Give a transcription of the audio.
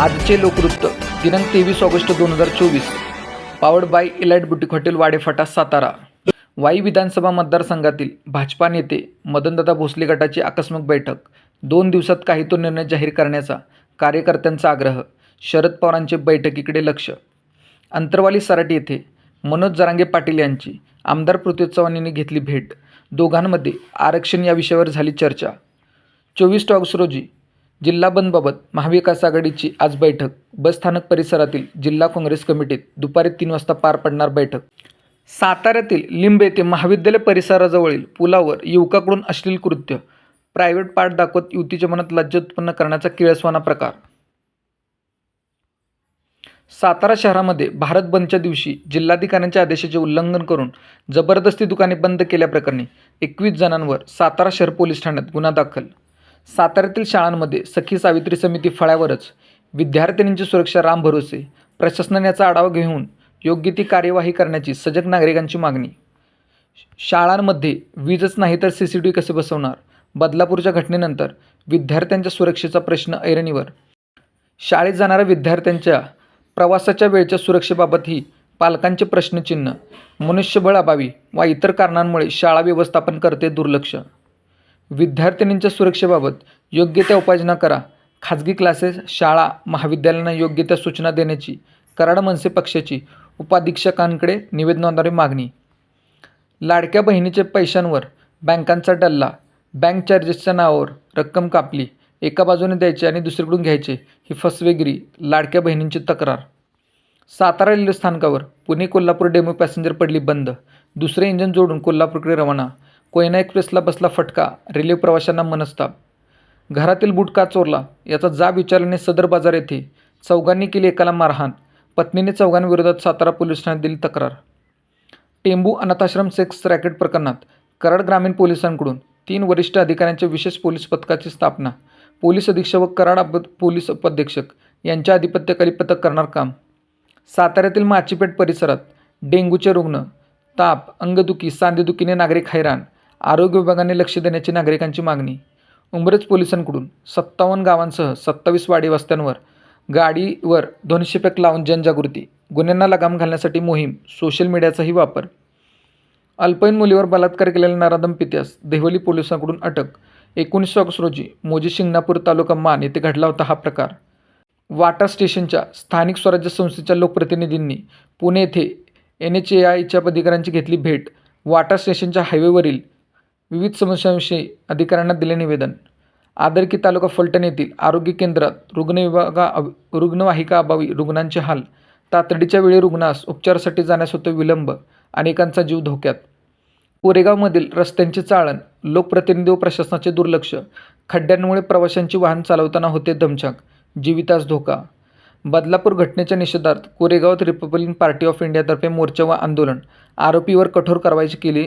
आजचे लोकवृत्त दिनांक तेवीस ऑगस्ट दोन हजार चोवीस. Powered by elite boutique hotel Wadephata Satara. Wai विधानसभा मतदारसंघातील भाजपा नेते मदनदादा भोसले गटाची आकस्मिक बैठक. दोन दिवसात काही तो निर्णय जाहीर करण्याचा कार्यकर्त्यांचा आग्रह. शरद पवारांचे बैठकीकडे लक्ष. अंतरवाली सराटी येथे मनोज जरांगे पाटील यांची आमदार पृथ्वी चव्हाण यांनी घेतली भेट. दोघांमध्ये आरक्षण या विषयावर झाली चर्चा. चोवीस ऑगस्ट रोजी जिल्हा बंदबाबत महाविकास आघाडीची आज बैठक. बसस्थानक परिसरातील जिल्हा काँग्रेस कमिटीत दुपारी तीन वाजता पार पडणार बैठक. साताऱ्यातील लिंब येथे महाविद्यालय परिसराजवळील पुलावर युवकाकडून अश्लील कृत्य. प्रायव्हेट पार्ट दाखवत युवतीच्या मनात लज्जा उत्पन्न करण्याचा किळसवाना प्रकार. सातारा शहरामध्ये भारत बंदच्या दिवशी जिल्हाधिकाऱ्यांच्या आदेशाचे उल्लंघन करून जबरदस्ती दुकाने बंद केल्याप्रकरणी एकवीस जणांवर सातारा शहर पोलीस ठाण्यात गुन्हा दाखल. साताऱ्यातील शाळांमध्ये सखी सावित्री समिती फळ्यावरच विद्यार्थिनींची सुरक्षा राम भरोसे प्रशासनाने याचा आढावा घेऊन योग्य ती कार्यवाही करण्याची सजग नागरिकांची मागणी. शाळांमध्ये वीजच नाही तर सी सी टी व्ही कसे बसवणार? बदलापूरच्या घटनेनंतर विद्यार्थ्यांच्या सुरक्षेचा प्रश्न ऐरणीवर. शाळेत जाणाऱ्या विद्यार्थ्यांच्या प्रवासाच्या वेळच्या सुरक्षेबाबतही पालकांचे प्रश्नचिन्ह मनुष्यबळ अभावी वा इतर कारणांमुळे शाळा व्यवस्थापन करते दुर्लक्ष. विद्यार्थिनींच्या सुरक्षेबाबत योग्य त्या उपाययोजना करा. खाजगी क्लासेस शाळा महाविद्यालयांना योग्य त्या सूचना देण्याची कराड मनसे पक्षाची उपाधीक्षकांकडे निवेदनाद्वारे मागणी. लाडक्या बहिणीचे पैशांवर बँकांचा डल्ला बँक चार्जेसच्या नावावर रक्कम कापली एका बाजूने द्यायचे आणि दुसरीकडून घ्यायचे ही फसवेगिरी लाडक्या बहिणींची तक्रार. सातारा रेल्वे स्थानकावर पुणे कोल्हापूर डेमो पॅसेंजर पडली बंद दुसरे इंजन जोडून कोल्हापूरकडे रवाना कोयना एक्सप्रेसला बसला फटका रेल्वे प्रवाशांना मनस्ताप. घरातील बूट का चोरला याचा जाब विचारल्याने सदर बाजार येथे चौघांनी केली एकाला मारहाण पत्नीने चौघांविरोधात सातारा पोलीस ठाण्यात दिली तक्रार. टेंबू अनाथाश्रम सेक्स रॅकेट प्रकरणात कराड ग्रामीण पोलिसांकडून तीन वरिष्ठ अधिकाऱ्यांच्या विशेष पोलीस पथकाची स्थापना पोलीस अधीक्षक व कराड अप पोलीस उपाध्यक्षक यांच्या अधिपत्याखाली पथक करणार काम. साताऱ्यातील माचीपेठ परिसरात डेंग्यूचे रुग्ण ताप अंगदुखी सांधेदुखीने नागरिक हैराण आरोग्य विभागाने लक्ष देण्याची नागरिकांची मागणी. उंबरज पोलिसांकडून सत्तावन्न गावांसह सत्तावीस वाडी वस्त्यांवर गाडीवर दोनशे पॅक लावून जनजागृती गुन्ह्यांना लगाम घालण्यासाठी मोहीम सोशल मीडियाचाही वापर. अल्पवयीन मुलीवर बलात्कार केलेल्या नारादम पित्यास देहवली पोलिसांकडून अटक. एकोणीस ऑगस्ट रोजी मोजी शिंगणापूर तालुका मान येथे घडला होता हा प्रकार. वाटा स्टेशनच्या स्थानिक स्वराज्य संस्थेच्या लोकप्रतिनिधींनी पुणे येथे एन एच ए आयच्या अधिकाऱ्यांची घेतली भेट. वाटा स्टेशनच्या हायवेवरील विविध समस्यांविषयी अधिकाऱ्यांना दिले निवेदन. आदरकी तालुका फलटण येथील आरोग्य केंद्रात रुग्ण विभागा अभ रुग्णवाहिका अभावी रुग्णांचे हाल तातडीच्या वेळी रुग्णास उपचारासाठी जाण्यास होतो विलंब अनेकांचा जीव धोक्यात. कोरेगावमधील रस्त्यांचे चाळण लोकप्रतिनिधी व प्रशासनाचे दुर्लक्ष खड्ड्यांमुळे प्रवाशांची वाहन चालवताना होते दमछाक जीवितास धोका. बदलापूर घटनेच्या निषेधार्थ कोरेगावात रिपब्लिकन पार्टी ऑफ इंडियातर्फे मोर्चा व आंदोलन आरोपीवर कठोर कारवाईची केली